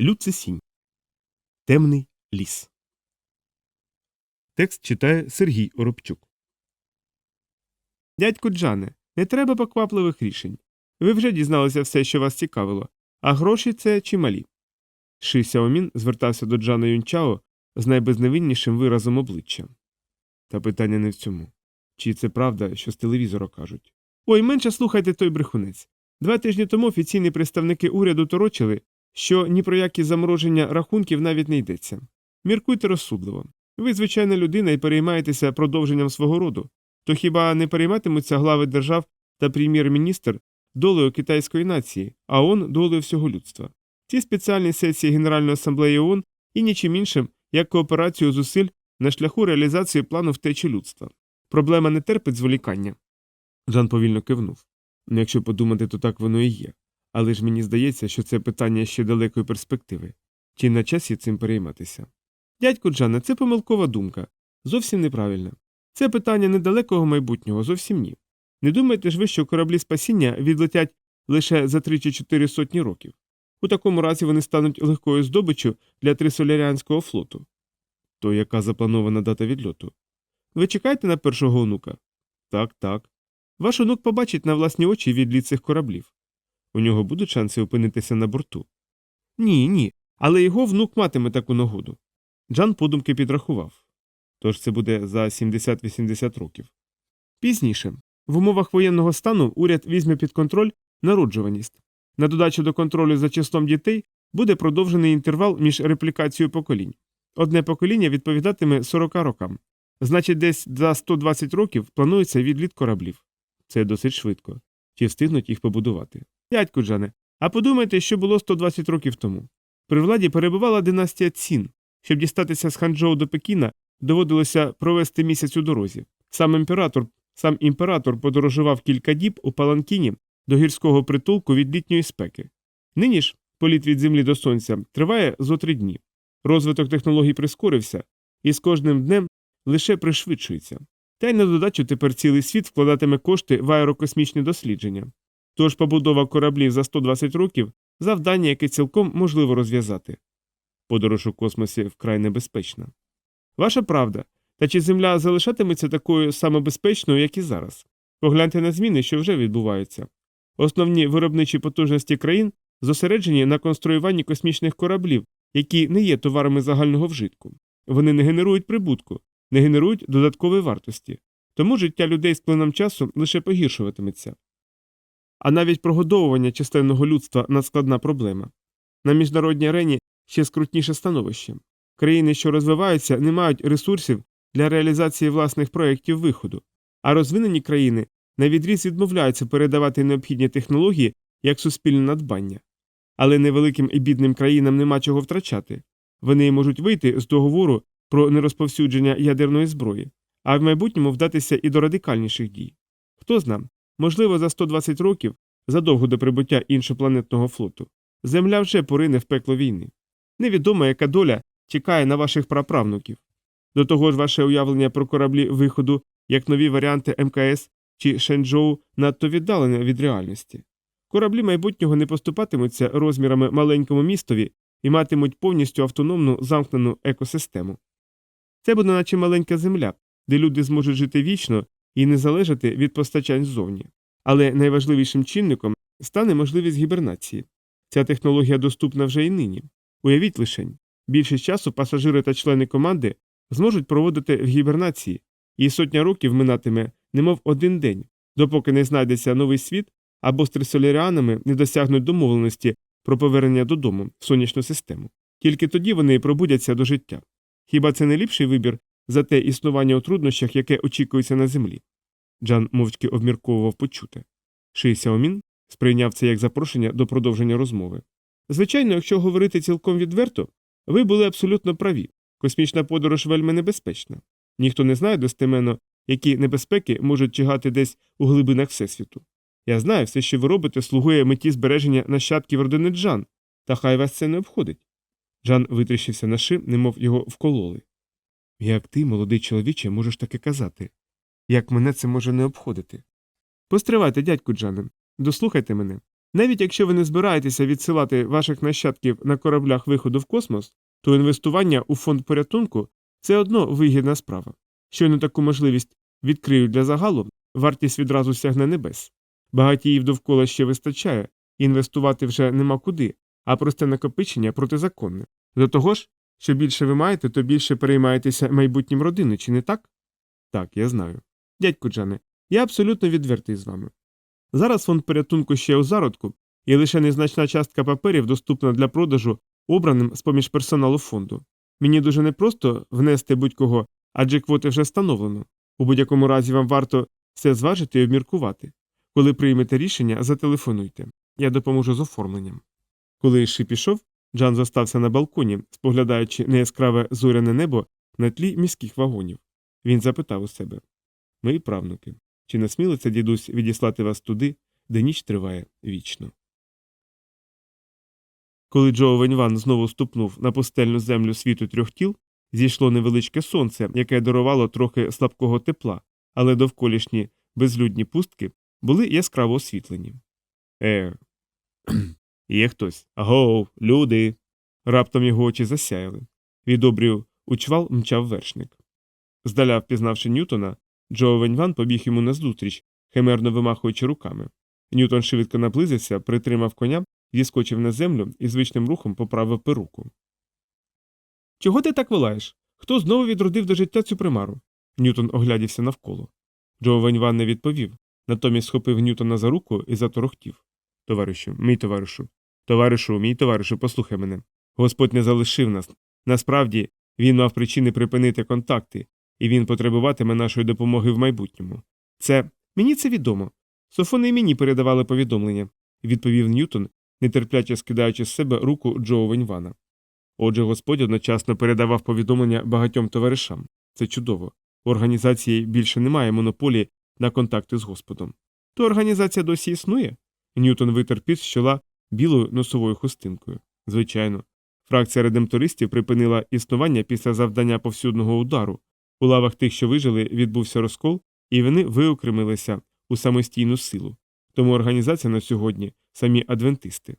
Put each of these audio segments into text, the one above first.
Люцисінь. Темний ліс. Текст читає Сергій Оробчук. Дядьку Джане, не треба поквапливих рішень. Ви вже дізналися все, що вас цікавило, а гроші це чималі. Ши Сяомін звертався до Джана Юнчао з найбезневиннішим виразом обличчя. Та питання не в цьому. Чи це правда, що з телевізора кажуть? Ой, менше слухайте той брехунець. Два тижні тому офіційні представники уряду торочили, що ні про які замороження рахунків навіть не йдеться. Міркуйте розсудливо. Ви звичайна людина і переймаєтеся продовженням свого роду. То хіба не перейматимуться глави держав та прем'єр-міністр долею китайської нації, а ООН – долею всього людства? Ці спеціальні сесії Генеральної асамблеї ООН і нічим іншим, як кооперацію зусиль на шляху реалізації плану втечі людства. Проблема не терпить зволікання. Жан повільно кивнув. Ну, якщо подумати, то так воно і є. Але ж мені здається, що це питання ще далекої перспективи. Чи на часі цим перейматися? Дядьку Джане, це помилкова думка. Зовсім неправильна. Це питання недалекого майбутнього, зовсім ні. Не думайте ж ви, що кораблі спасіння відлетять лише за три чи чотири сотні років. У такому разі вони стануть легкою здобиччю для трисоляріанського флоту. То яка запланована дата відльоту? Ви чекаєте на першого онука? Так, так. Ваш онук побачить на власні очі відліт цих кораблів. У нього будуть шанси опинитися на борту? Ні, ні. Але його внук матиме таку нагоду. Джан подумки підрахував. Тож це буде за 70-80 років. Пізніше, в умовах воєнного стану уряд візьме під контроль народжуваність. На додачу до контролю за числом дітей буде продовжений інтервал між реплікацією поколінь. Одне покоління відповідатиме 40 рокам. Значить, десь за 120 років планується відліт кораблів. Це досить швидко. Чи встигнуть їх побудувати? Дядьку Джане, а подумайте, що було 120 років тому. При владі перебувала династія Цін. Щоб дістатися з Ханчжоу до Пекіна, доводилося провести місяць у дорозі. Сам імператор, сам імператор подорожував кілька діб у паланкіні до гірського притулку від літньої спеки. Нині ж політ від землі до сонця триває зо три дні. Розвиток технологій прискорився, і з кожним днем лише пришвидшується. Та й на додачу тепер цілий світ вкладатиме кошти в аерокосмічні дослідження. Тож побудова кораблів за 120 років завдання, яке цілком можливо розв'язати. Подорож у космосі вкрай небезпечна. Ваша правда, та чи Земля залишатиметься такою самобезпечною, як і зараз? Погляньте на зміни, що вже відбуваються. Основні виробничі потужності країн зосереджені на конструюванні космічних кораблів, які не є товарами загального вжитку. Вони не генерують прибутку, не генерують додаткової вартості, тому життя людей з плином часу лише погіршуватиметься. А навіть прогодовування численного людства надскладна проблема. На міжнародній арені ще скрутніше становище. Країни, що розвиваються, не мають ресурсів для реалізації власних проєктів виходу, а розвинені країни навідріз відмовляються передавати необхідні технології як суспільне надбання. Але невеликим і бідним країнам нема чого втрачати. Вони можуть вийти з договору про нерозповсюдження ядерної зброї, а в майбутньому вдатися і до радикальніших дій. Хто зна, можливо, за 120 років, задовго до прибуття іншопланетного флоту, Земля вже порине в пекло війни. Невідомо, яка доля чекає на ваших праправнуків. До того ж, ваше уявлення про кораблі виходу як нові варіанти МКС чи Шенчжоу надто віддалене від реальності. Кораблі майбутнього не поступатимуться розмірами маленькому містові і матимуть повністю автономну замкнену екосистему. Це буде наче маленька земля, де люди зможуть жити вічно і не залежати від постачань ззовні. Але найважливішим чинником стане можливість гібернації. Ця технологія доступна вже і нині. Уявіть лишень, більшість часу пасажири та члени команди зможуть проводити в гібернації, і сотня років минатиме, немов один день, допоки не знайдеться новий світ або з трисоляріанами не досягнуть домовленості про повернення додому в сонячну систему. Тільки тоді вони і пробудяться до життя. Хіба це не ліпший вибір за те існування у труднощах, яке очікується на землі? Джан мовчки обмірковував почуте. Ши Сяомін сприйняв це як запрошення до продовження розмови. Звичайно, якщо говорити цілком відверто, ви були абсолютно праві. Космічна подорож вельми небезпечна. Ніхто не знає достеменно, які небезпеки можуть чигати десь у глибинах Всесвіту. Я знаю, все, що ви робите, слугує меті збереження нащадків родини Джан, та хай вас це не обходить. Джан витріщився на ши, немов його вкололи. Як ти, молодий чоловіче, можеш таке казати? Як мене це може не обходити? Постривайте, дядьку Джане, дослухайте мене. Навіть якщо ви не збираєтеся відсилати ваших нащадків на кораблях виходу в космос, то інвестування у фонд порятунку це одно вигідна справа. Щойно таку можливість відкриють для загалу, вартість відразу сягне небес. Багатіїв довкола ще вистачає, інвестувати вже нема куди, а просте накопичення протизаконне. До того ж, що більше ви маєте, то більше переймаєтеся майбутнім родини, чи не так? Так, я знаю. Дядьку Джане, я абсолютно відвертий з вами. Зараз фонд порятунку ще у зародку, і лише незначна частка паперів доступна для продажу обраним з поміж персоналу фонду. Мені дуже непросто внести будь-кого, адже квоти вже встановлено. У будь-якому разі вам варто все зважити і обміркувати. Коли приймете рішення, зателефонуйте. Я допоможу з оформленням. Коли Ши пішов, Джан зостався на балконі, споглядаючи неяскраве зоряне небо на тлі міських вагонів. Він запитав у себе Мої правнуки, чи насмілиться дідусь відіслати вас туди, де ніч триває вічно? Коли Джо Веньван знову ступнув на пустельну землю світу трьох тіл, зійшло невеличке сонце, яке дарувало трохи слабкого тепла, але довколішні безлюдні пустки були яскраво освітлені. Е. Є хтось. Агоу, люди. Раптом його очі засяяли. Від обрію у мчав вершник. Здаля впізнавши Ньютона, Джо Веньван побіг йому назустріч, химерно вимахуючи руками. Ньютон швидко наблизився, притримав коня, зіскочив на землю і звичним рухом поправив перуку. Чого ти так волаєш? Хто знову відродив до життя цю примару? Ньютон оглядівся навколо. Джо Веньван не відповів, натомість схопив Ньютона за руку і заторохтів. Товаришу, мій товаришу, товаришу, мій товаришу, послухай мене. Господь не залишив нас. Насправді, він мав причини припинити контакти, і він потребуватиме нашої допомоги в майбутньому. Це мені це відомо. Софони і мені передавали повідомлення, відповів Ньютон, нетерпляче скидаючи з себе руку Джо Веньвана. Отже, Господь одночасно передавав повідомлення багатьом товаришам. Це чудово. У організації більше немає монополії на контакти з Господом. То організація досі існує? Ньютон витер під з чола білою носовою хустинкою. Звичайно, фракція редемтористів припинила існування після завдання повсюдного удару. У лавах тих, що вижили, відбувся розкол, і вони виокремилися у самостійну силу. Тому організація на сьогодні самі адвентисти.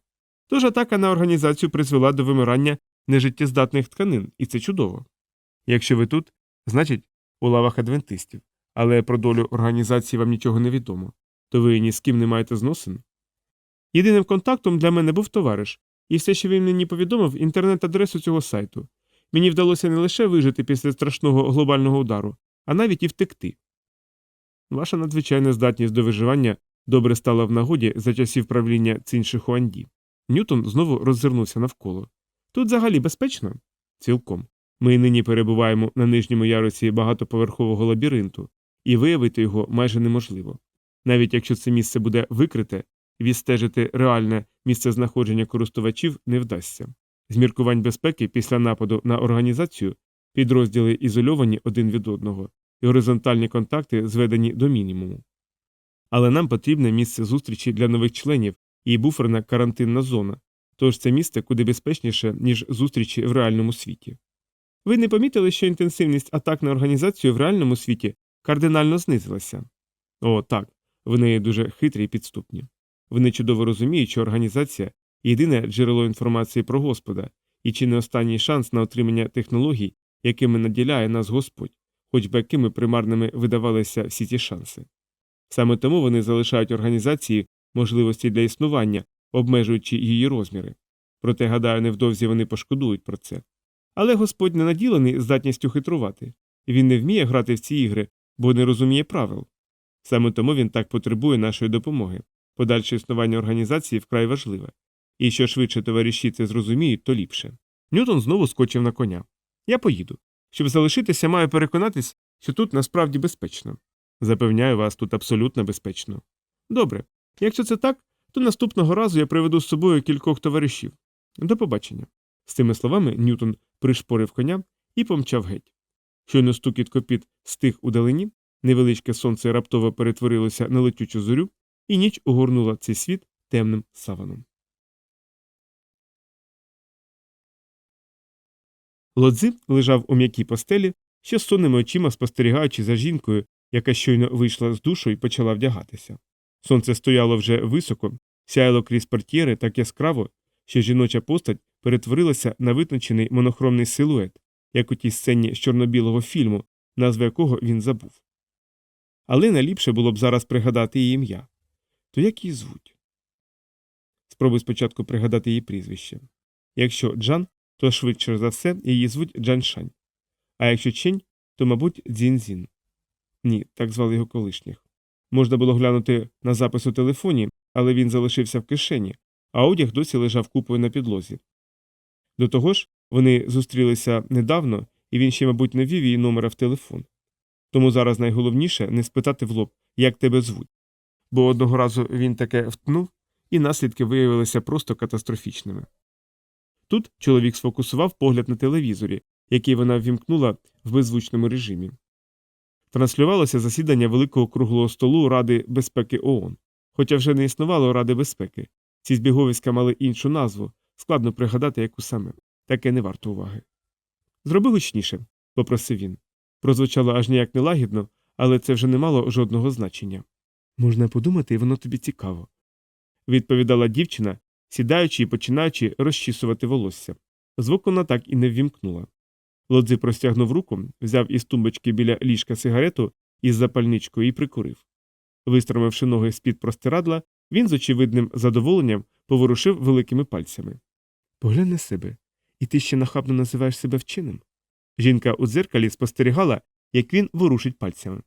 Тож атака на організацію призвела до вимирання нежиттєздатних тканин, і це чудово. Якщо ви тут, значить, у лавах адвентистів, але про долю організації вам нічого не відомо, то ви ні з ким не маєте зносин. Єдиним контактом для мене був товариш, і все, що він мені повідомив, інтернет-адресу цього сайту. Мені вдалося не лише вижити після страшного глобального удару, а навіть і втекти. Ваша надзвичайна здатність до виживання добре стала в нагоді за часів правління Цінши Хуанді. Ньютон знову роззирнувся навколо. Тут взагалі безпечно? Цілком. Ми нині перебуваємо на нижньому ярусі багатоповерхового лабіринту, і виявити його майже неможливо. Навіть якщо це місце буде викрите, відстежити реальне місце знаходження користувачів не вдасться. З міркувань безпеки після нападу на організацію підрозділи ізольовані один від одного, і горизонтальні контакти зведені до мінімуму. Але нам потрібне місце зустрічі для нових членів і буферна карантинна зона, тож це місце куди безпечніше, ніж зустрічі в реальному світі. Ви не помітили, що інтенсивність атак на організацію в реальному світі кардинально знизилася? О, так, вони дуже хитрі і підступні. Вони чудово розуміють, що організація єдине джерело інформації про Господа і чи не останній шанс на отримання технологій, якими наділяє нас Господь, хоч би якими примарними видавалися всі ці шанси. Саме тому вони залишають організації можливості для існування, обмежуючи її розміри. Проте, гадаю, невдовзі вони пошкодують про це. Але Господь не наділений здатністю хитрувати, він не вміє грати в ці ігри, бо не розуміє правил. Саме тому він так потребує нашої допомоги. Подальше існування організації вкрай важливе. І що швидше товариші це зрозуміють, то ліпше. Ньютон знову скочив на коня. Я поїду. Щоб залишитися, маю переконатись, що тут насправді безпечно. Запевняю вас, тут абсолютно безпечно. Добре. Якщо це так, то наступного разу я приведу з собою кількох товаришів. До побачення. З цими словами Ньютон пришпорив коня і помчав геть. Щойно стукіт копіт стих у далині, невеличке сонце раптово перетворилося на летючу зорю, і ніч огорнула цей світ темним саваном. Лодзи лежав у м'якій постелі, ще з сонними очима спостерігаючи за жінкою, яка щойно вийшла з душу і почала вдягатися. Сонце стояло вже високо, Сяяло крізь портьєри так яскраво, що жіноча постать перетворилася на витончений монохромний силует, як у тій сцені з чорно-білого фільму, назву якого він забув. Але найліпше було б зараз пригадати її ім'я. То як її звуть? Спробуй спочатку пригадати її прізвище. Якщо Джан, то швидше за все її звуть Джаншань. А якщо Чень, то, мабуть, Дзінзін. Ні, так звали його колишніх. Можна було глянути на запис у телефоні, але він залишився в кишені, а одяг досі лежав купою на підлозі. До того ж, вони зустрілися недавно, і він ще, мабуть, не ввів її номера в телефон. Тому зараз найголовніше не спитати в лоб, як тебе звуть. Бо одного разу він таке втнув, і наслідки виявилися просто катастрофічними. Тут чоловік сфокусував погляд на телевізорі, який вона ввімкнула в беззвучному режимі. Транслювалося засідання Великого круглого столу Ради безпеки ООН. Хоча вже не існувало Ради безпеки. Ці збіговиська мали іншу назву, складно пригадати, яку саме. Таке не варто уваги. Зроби гучніше, попросив він. Прозвучало аж ніяк нелагідно, але це вже не мало жодного значення. Можна подумати, воно тобі цікаво. Відповідала дівчина, сідаючи і починаючи розчісувати волосся. Звук вона так і не ввімкнула. Лодзи простягнув руку, взяв із тумбочки біля ліжка сигарету із запальничкою і прикурив. Вистромивши ноги з-під простирадла, він з очевидним задоволенням поворушив великими пальцями. Поглянь на себе, і ти ще нахабно називаєш себе вченим. Жінка у дзеркалі спостерігала, як він ворушить пальцями.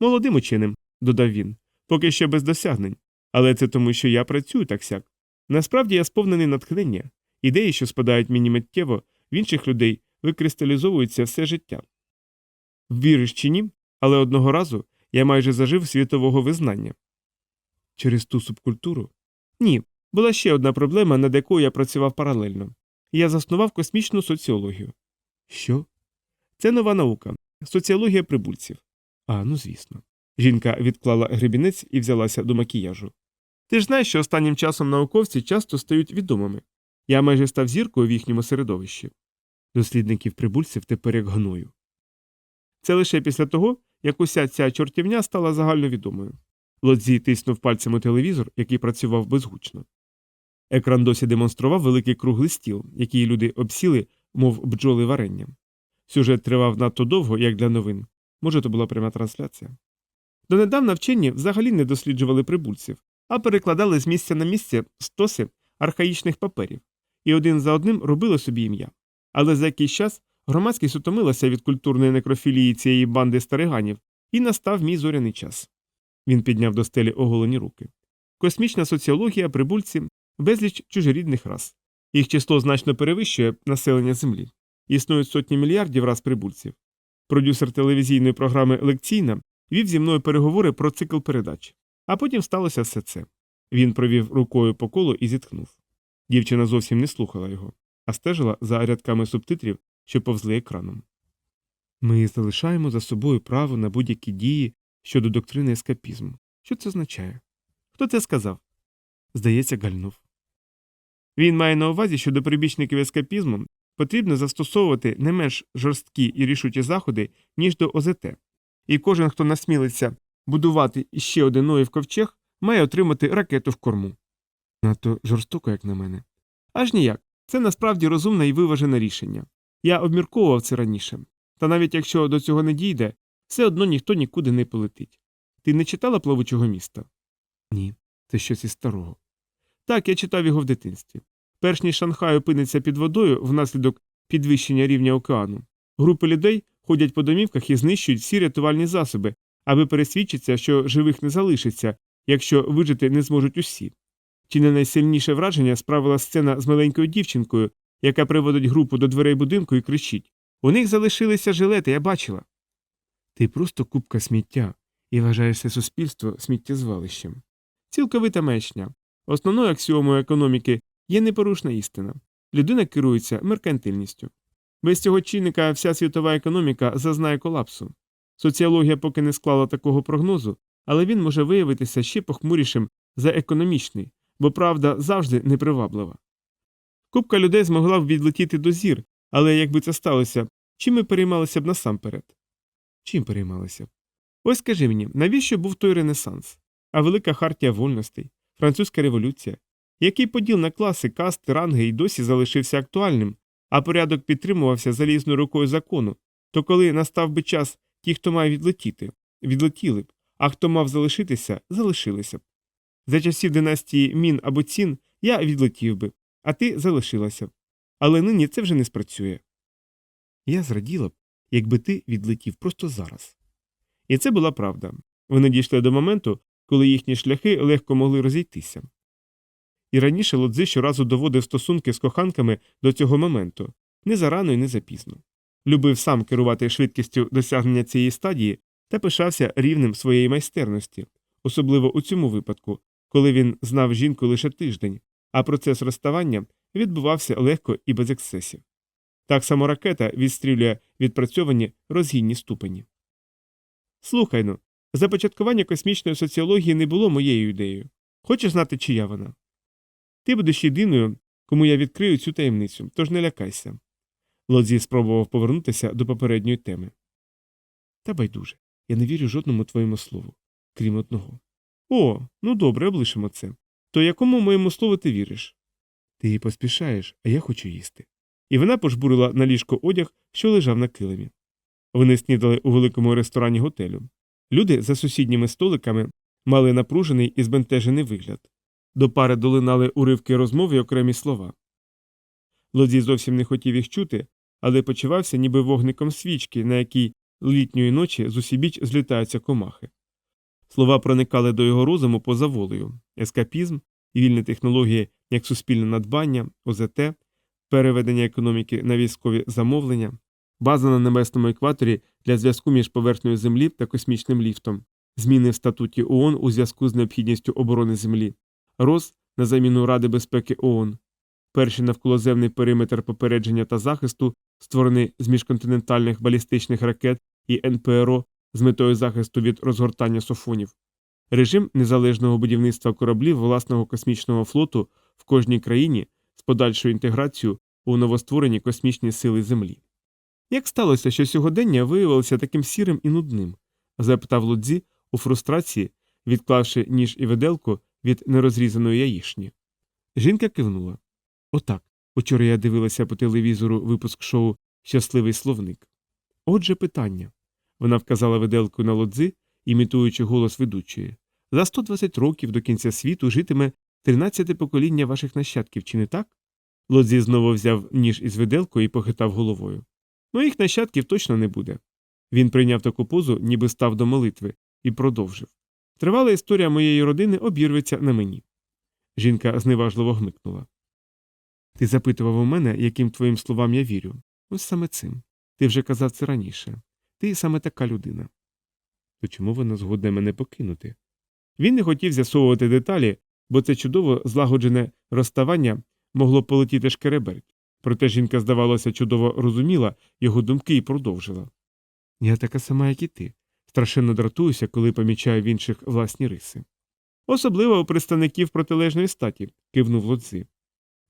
Молодим ученим, додав він, поки що без досягнень. Але це тому, що я працюю так сяк. Насправді я сповнений натхнення, ідеї, що спадають мені миттєво, в інших людей викристалізовуються все життя. Віриш чи ні, але одного разу я майже зажив світового визнання. Через ту субкультуру? Ні. Була ще одна проблема, над якою я працював паралельно. Я заснував космічну соціологію. Що? Це нова наука соціологія прибульців. А, ну звісно. Жінка відклала гребінець і взялася до макіяжу. Ти ж знаєш, що останнім часом науковці часто стають відомими. Я майже став зіркою в їхньому середовищі. Дослідників прибульців тепер як гною. Це лише після того, як уся ця чортівня стала загальновідомою. Лодзі тиснув пальцем у телевізор, який працював безгучно. Екран досі демонстрував великий круглий стіл, який люди обсіли, мов бджоли варенням. Сюжет тривав надто довго, як для новин. Може, то була пряма трансляція. Донедавна вчені взагалі не досліджували прибульців, а перекладали з місця на місце стоси архаїчних паперів, і один за одним робили собі ім'я. Але за якийсь час громадськість утомилася від культурної некрофілії цієї банди стариганів, і настав мій зоряний час. Він підняв до стелі оголені руки. Космічна соціологія, прибульці, безліч чужорідних рас. Їх число значно перевищує населення Землі. Існують сотні мільярдів рас прибульців. Продюсер телевізійної програми Лекційна вів зі мною переговори про цикл передач. А потім сталося все це. Він провів рукою по колу і зітхнув. Дівчина зовсім не слухала його, а стежила за рядками субтитрів, що повзли екраном. Ми залишаємо за собою право на будь-які дії щодо доктрини ескапізму. Що це означає? Хто це сказав? Здається, гальнув. Він має на увазі, що до прибічників ескапізму потрібно застосовувати не менш жорсткі і рішучі заходи, ніж до ОЗТ. І кожен, хто насмілиться будувати іще один Ноїв ковчег, має отримати ракету в корму. Надто жорстоко, як на мене. Аж ніяк. Це насправді розумне і виважене рішення. Я обмірковував це раніше. Та навіть якщо до цього не дійде, все одно ніхто нікуди не полетить. Ти не читала плавучого міста? Ні, це щось із старого. Так, я читав його в дитинстві. Перш ніж Шанхай опиниться під водою внаслідок підвищення рівня океану, групи людей ходять по домівках і знищують всі рятувальні засоби, аби пересвідчитися, що живих не залишиться, якщо вижити не зможуть усі. Чи не найсильніше враження справила сцена з маленькою дівчинкою, яка приводить групу до дверей будинку і кричить У них залишилися жилети, я бачила. Ти просто купка сміття і вважаєш це суспільство сміттєзвалищем. Цілковита мечня. Основною аксіомою економіки є непорушна істина. Людина керується меркантильністю. Без цього чинника вся світова економіка зазнає колапсу. Соціологія поки не склала такого прогнозу, але він може виявитися ще похмурішим за економічний, бо правда завжди неприваблива. Купка людей змогла б відлетіти до зір, але якби це сталося, чим ми переймалися б насамперед? Чим переймалися б? Ось скажи мені, навіщо був той Ренесанс? А велика хартія вольностей, французька революція. Який поділ на класи, касти, ранги і досі залишився актуальним, а порядок підтримувався залізною рукою закону, то коли настав би час, ті, хто має відлетіти, відлетіли б, а хто мав залишитися, залишилися б. За часів династії Мін або Цін я відлетів би, а ти залишилася б. Але нині це вже не спрацює. Я зраділа б, якби ти відлетів просто зараз. І це була правда. Вони дійшли до моменту, коли їхні шляхи легко могли розійтися. І раніше Лодзи щоразу доводив стосунки з коханками до цього моменту не зарано і не запізно. Любив сам керувати швидкістю досягнення цієї стадії та пишався рівнем своєї майстерності, особливо у цьому випадку, коли він знав жінку лише тиждень, а процес розставання відбувався легко і без ексцесів. Так само ракета відстрілює відпрацьовані розгінні ступені. Слухай ну, започаткування космічної соціології не було моєю ідеєю. Хочеш знати, чия вона? Ти будеш єдиною, кому я відкрию цю таємницю, тож не лякайся. Лодзі спробував повернутися до попередньої теми. Та байдуже, я не вірю жодному твоєму слову, крім одного. О, ну добре, облишимо це. То якому моєму слову ти віриш? Ти поспішаєш, а я хочу їсти. І вона пожбурила на ліжко одяг, що лежав на килимі. Вони снідали у великому ресторані готелю. Люди за сусідніми столиками мали напружений і збентежений вигляд. До пари долинали уривки розмов і окремі слова. Лодзій зовсім не хотів їх чути, але почувався ніби вогником свічки, на якій літньої ночі з усібіч злітаються комахи. Слова проникали до його розуму поза волею ескапізм, вільні технології як суспільне надбання, ОЗТ, переведення економіки на військові замовлення, база на небесному екваторі для зв'язку між поверхнею Землі та космічним ліфтом, зміни в статуті ООН у зв'язку з необхідністю оборони Землі, РОС на заміну Ради безпеки ООН, перший навколоземний периметр попередження та захисту, створений з міжконтинентальних балістичних ракет і НПРО з метою захисту від розгортання софонів, режим незалежного будівництва кораблів власного космічного флоту в кожній країні з подальшою інтеграцією у новостворені космічні сили Землі. Як сталося, що сьогодення виявилося таким сірим і нудним? запитав Лудзі у фрустрації, відклавши ніж і виделку від нерозрізаної яїшні. Жінка кивнула. Отак. Учора я дивилася по телевізору випуск шоу Щасливий словник. Отже, питання. Вона вказала виделку на лодзи, імітуючи голос ведучої. За 120 років до кінця світу житиме 13 покоління ваших нащадків, чи не так? Лодзі знову взяв ніж із виделкою і похитав головою. Моїх нащадків точно не буде. Він прийняв таку позу, ніби став до молитви, і продовжив. Тривала історія моєї родини обірветься на мені. Жінка зневажливо гмикнула. Ти запитував у мене, яким твоїм словам я вірю. Ось саме цим. Ти вже казав це раніше. Ти саме така людина. То чому вона згодна мене покинути? Він не хотів з'ясовувати деталі, бо це чудово злагоджене розставання могло полетіти шкереберть. Проте жінка, здавалося, чудово розуміла його думки і продовжила. Я така сама, як і ти. Страшенно дратуюся, коли помічаю в інших власні риси. Особливо у представників протилежної статі, кивнув лодзи.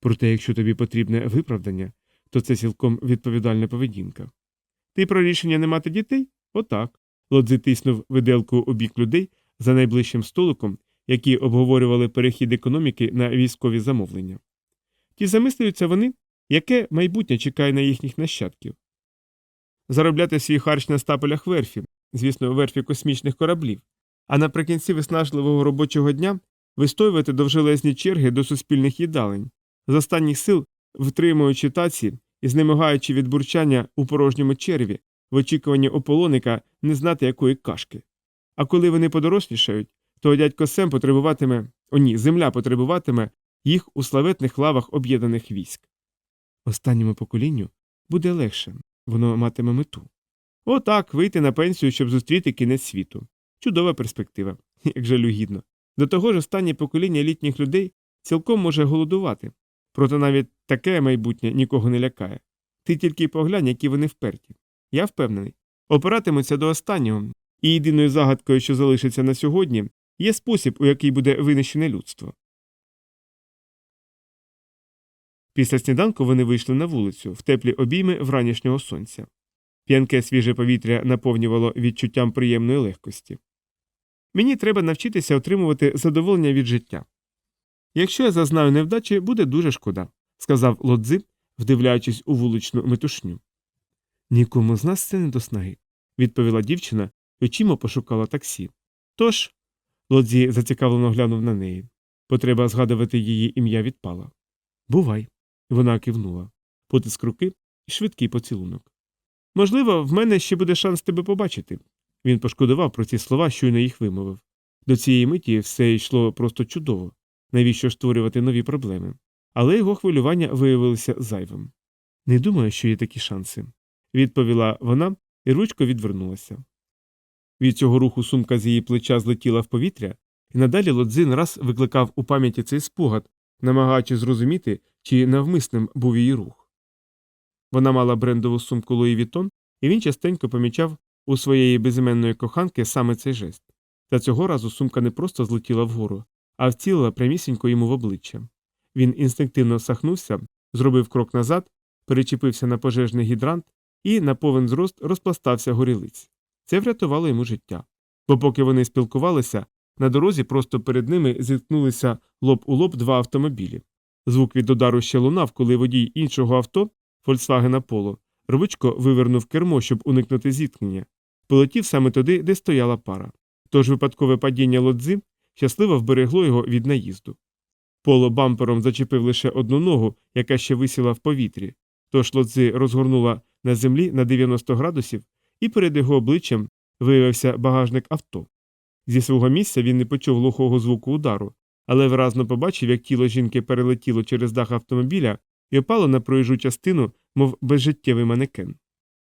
Проте, якщо тобі потрібне виправдання, то це цілком відповідальна поведінка. Ти про рішення не мати дітей? Отак. Лодзи тиснув виделку у бік людей за найближчим столиком, які обговорювали перехід економіки на військові замовлення. Ті замислюються вони, яке майбутнє чекає на їхніх нащадків. Заробляти свій харч на стапелях верфі, звісно, верфі космічних кораблів, а наприкінці виснажливого робочого дня вистоювати довжелезні черги до суспільних їдалень, з останніх сил втримуючи таці і знемагаючи від бурчання у порожньому черві, в очікуванні ополоника не знати якої кашки. А коли вони подорослішають, то дядько Сем потребуватиме, о ні, земля потребуватиме їх у славетних лавах об'єднаних військ. Останньому поколінню буде легше, воно матиме мету. Отак вийти на пенсію, щоб зустріти кінець світу. Чудова перспектива, як жалюгідно. До того ж, останнє покоління літніх людей цілком може голодувати, проте навіть таке майбутнє нікого не лякає. Ти тільки поглянь, які вони вперті. Я впевнений. Опиратимуться до останнього, і єдиною загадкою, що залишиться на сьогодні, є спосіб, у який буде винищене людство. Після сніданку вони вийшли на вулицю в теплі обійми вранішнього сонця. П'янке свіже повітря наповнювало відчуттям приємної легкості. Мені треба навчитися отримувати задоволення від життя. Якщо я зазнаю невдачі, буде дуже шкода, сказав лодзи, вдивляючись у вуличну метушню. Нікому з нас це не до снаги, відповіла дівчина очима пошукала таксі. Тож, лодзі зацікавлено глянув на неї. Потреба згадувати її ім'я відпала. Бувай. Вона кивнула. Потиск руки і швидкий поцілунок. Можливо, в мене ще буде шанс тебе побачити. Він пошкодував про ці слова, щойно їх вимовив. До цієї миті все йшло просто чудово. Навіщо створювати нові проблеми? Але його хвилювання виявилося зайвим. Не думаю, що є такі шанси, відповіла вона і ручко відвернулася. Від цього руху сумка з її плеча злетіла в повітря, і надалі лодзин раз викликав у пам'яті цей спогад, намагаючись зрозуміти, чи навмисним був її рух. Вона мала брендову сумку Луї Вітон, і він частенько помічав у своєї безіменної коханки саме цей жест. Та цього разу сумка не просто злетіла вгору, а вцілила прямісінько йому в обличчя. Він інстинктивно сахнувся, зробив крок назад, перечепився на пожежний гідрант і на повен зрост розпластався горілиць. Це врятувало йому життя. Бо поки вони спілкувалися, на дорозі просто перед ними зіткнулися лоб у лоб два автомобілі. Звук від удару ще лунав, коли водій іншого авто, Volkswagen Polo, рвучко вивернув кермо, щоб уникнути зіткнення, полетів саме туди, де стояла пара. Тож випадкове падіння лодзи щасливо вберегло його від наїзду. Поло бампером зачепив лише одну ногу, яка ще висіла в повітрі, тож лодзи розгорнула на землі на 90 градусів, і перед його обличчям виявився багажник авто. Зі свого місця він не почув глухого звуку удару, але виразно побачив, як тіло жінки перелетіло через дах автомобіля і опало на проїжджу частину, мов безжиттєвий манекен.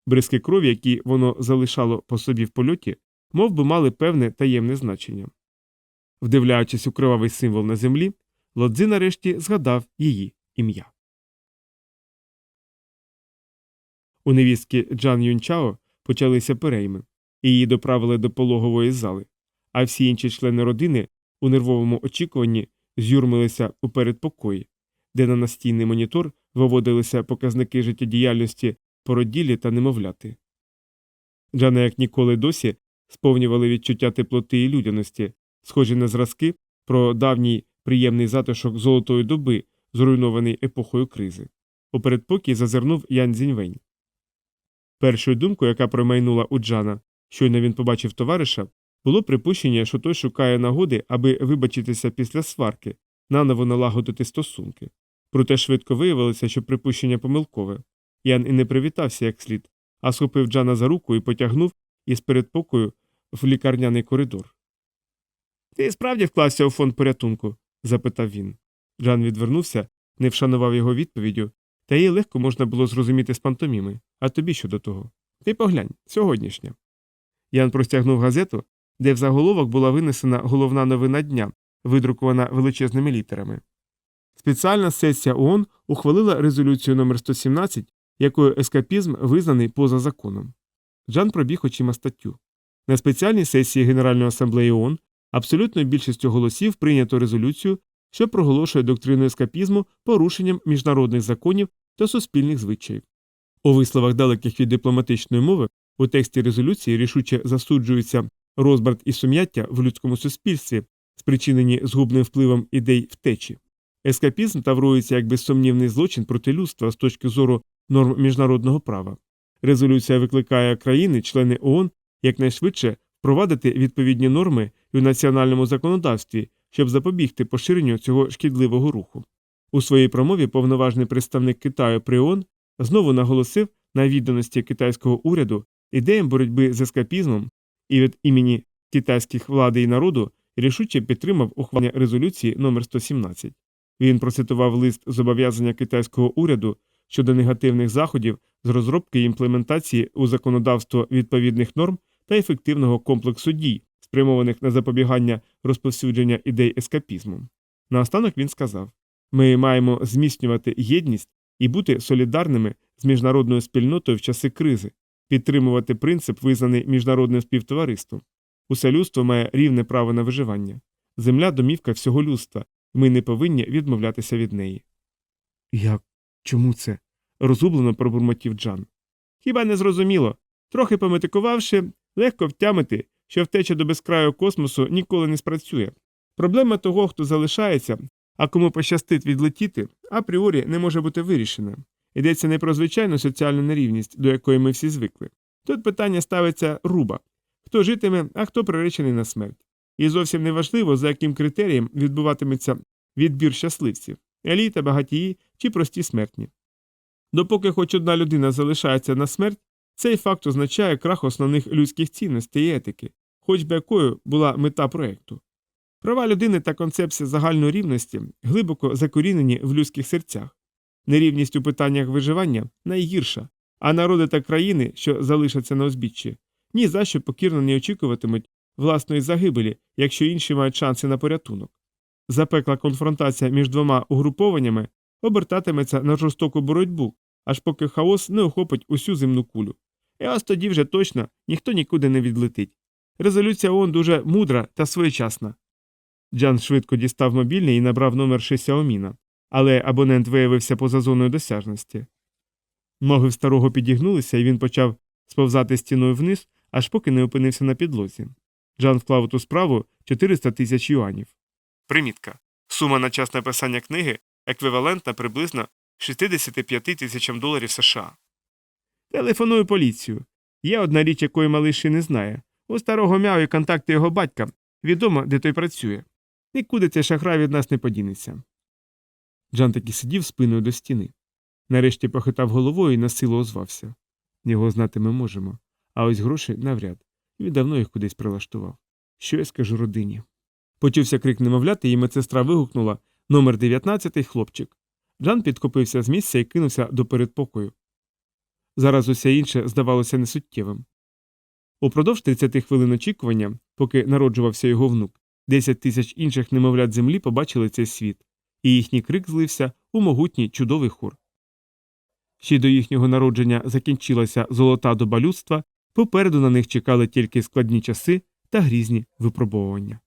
Бризки крові, які воно залишало по собі в польоті, мов би мали певне таємне значення. Вдивляючись у кривавий символ на землі, Лодзи нарешті згадав її ім'я. У невістки Джан Юнчао почалися перейми, і її доправили до пологової зали, а всі інші члени родини у нервовому очікуванні з'юрмилися у передпокої, де на настійний монітор виводилися показники життєдіяльності породілі та немовляти. Джана, як ніколи досі, сповнювали відчуття теплоти і людяності, схожі на зразки про давній приємний затишок золотої доби, зруйнований епохою кризи. У передпокій зазирнув Ян Зіньвень. Першою думкою, яка промайнула у Джана, щойно він побачив товариша, було припущення, що той шукає нагоди, аби вибачитися після сварки, наново налагодити стосунки. Проте швидко виявилося, що припущення помилкове. Ян і не привітався як слід, а схопив Джана за руку і потягнув із передпокою в лікарняний коридор. Ти справді вклався у фонд порятунку? запитав він. Джан відвернувся, не вшанував його відповіддю, та її легко можна було зрозуміти з пантоміми, а тобі щодо того. Ти поглянь, сьогоднішня. Ян простягнув газету, де в заголовок була винесена головна новина дня, видрукована величезними літерами. Спеціальна сесія ООН ухвалила резолюцію номер 117, якою ескапізм визнаний поза законом. Джан пробіг очима статтю. На спеціальній сесії Генеральної асамблеї ООН абсолютною більшістю голосів прийнято резолюцію, що проголошує доктрину ескапізму порушенням міжнародних законів та суспільних звичаїв. У висловах далеких від дипломатичної мови у тексті резолюції рішуче засуджується розбрат і сум'яття в людському суспільстві, спричинені згубним впливом ідей втечі. Ескапізм таврується як безсумнівний злочин проти людства з точки зору норм міжнародного права. Резолюція викликає країни, члени ООН, якнайшвидше впровадити відповідні норми у національному законодавстві, щоб запобігти поширенню цього шкідливого руху. У своїй промові повноважний представник Китаю при ООН знову наголосив на відданості китайського уряду ідеям боротьби з ескапізмом і від імені китайських влади і народу рішуче підтримав ухвалення резолюції номер 117. Він процитував лист зобов'язання китайського уряду щодо негативних заходів з розробки і імплементації у законодавство відповідних норм та ефективного комплексу дій, спрямованих на запобігання розповсюдження ідей ескапізму. Наостанок він сказав ми маємо зміцнювати єдність і бути солідарними з міжнародною спільнотою в часи кризи, підтримувати принцип, визнаний міжнародним співтовариством. Усе людство має рівне право на виживання. Земля домівка всього людства, ми не повинні відмовлятися від неї. Як? Чому це? розгублено пробурмотів Джан. Хіба не зрозуміло? Трохи пометикувавши, легко втямити, що втеча до безкраю космосу ніколи не спрацює. Проблема того, хто залишається, А кому пощастить відлетіти, апріорі не може бути вирішено. Йдеться не про звичайну соціальну нерівність, до якої ми всі звикли. Тут питання ставиться руба хто житиме, а хто приречений на смерть. І зовсім не важливо, за яким критерієм відбуватиметься відбір щасливців еліта, багатії чи прості смертні. Допоки хоч одна людина залишається на смерть, цей факт означає крах основних людських цінностей і етики, хоч би якою була мета проекту. Права людини та концепція загальної рівності глибоко закорінені в людських серцях. Нерівність у питаннях виживання найгірша, а народи та країни, що залишаться на узбіччі, ні за що покірно не очікуватимуть власної загибелі, якщо інші мають шанси на порятунок. Запекла конфронтація між двома угрупованнями обертатиметься на жорстоку боротьбу, аж поки хаос не охопить усю земну кулю. І ось тоді вже точно ніхто нікуди не відлетить. Резолюція ООН дуже мудра та своєчасна. Джан швидко дістав мобільний і набрав номер Шисяоміна, але абонент виявився поза зоною досяжності. Ноги в старого підігнулися, і він почав сповзати стіною вниз, аж поки не опинився на підлозі. Джан вклав у ту справу 400 тисяч юанів. Примітка. Сума на час написання книги еквівалентна приблизно 65 тисячам доларів США. Телефоную поліцію. Є одна річ, якої малий ще не знає. У старого м'яу контакти його батька. Відомо, де той працює. Нікуди цей шахрай від нас не подінеться. Джан таки сидів спиною до стіни. Нарешті похитав головою і на силу озвався. Його знати ми можемо, а ось гроші навряд. Він давно їх кудись прилаштував. Що я скажу родині? Почувся крик немовляти, і медсестра вигукнула номер 19 хлопчик. Джан підкопився з місця і кинувся до передпокою. Зараз усе інше здавалося несуттєвим. Упродовж 30 хвилин очікування, поки народжувався його внук, 10 тисяч інших немовлят землі побачили цей світ, і їхній крик злився у могутній чудовий хор. Ще до їхнього народження закінчилася золота доба людства, попереду на них чекали тільки складні часи та грізні випробовування.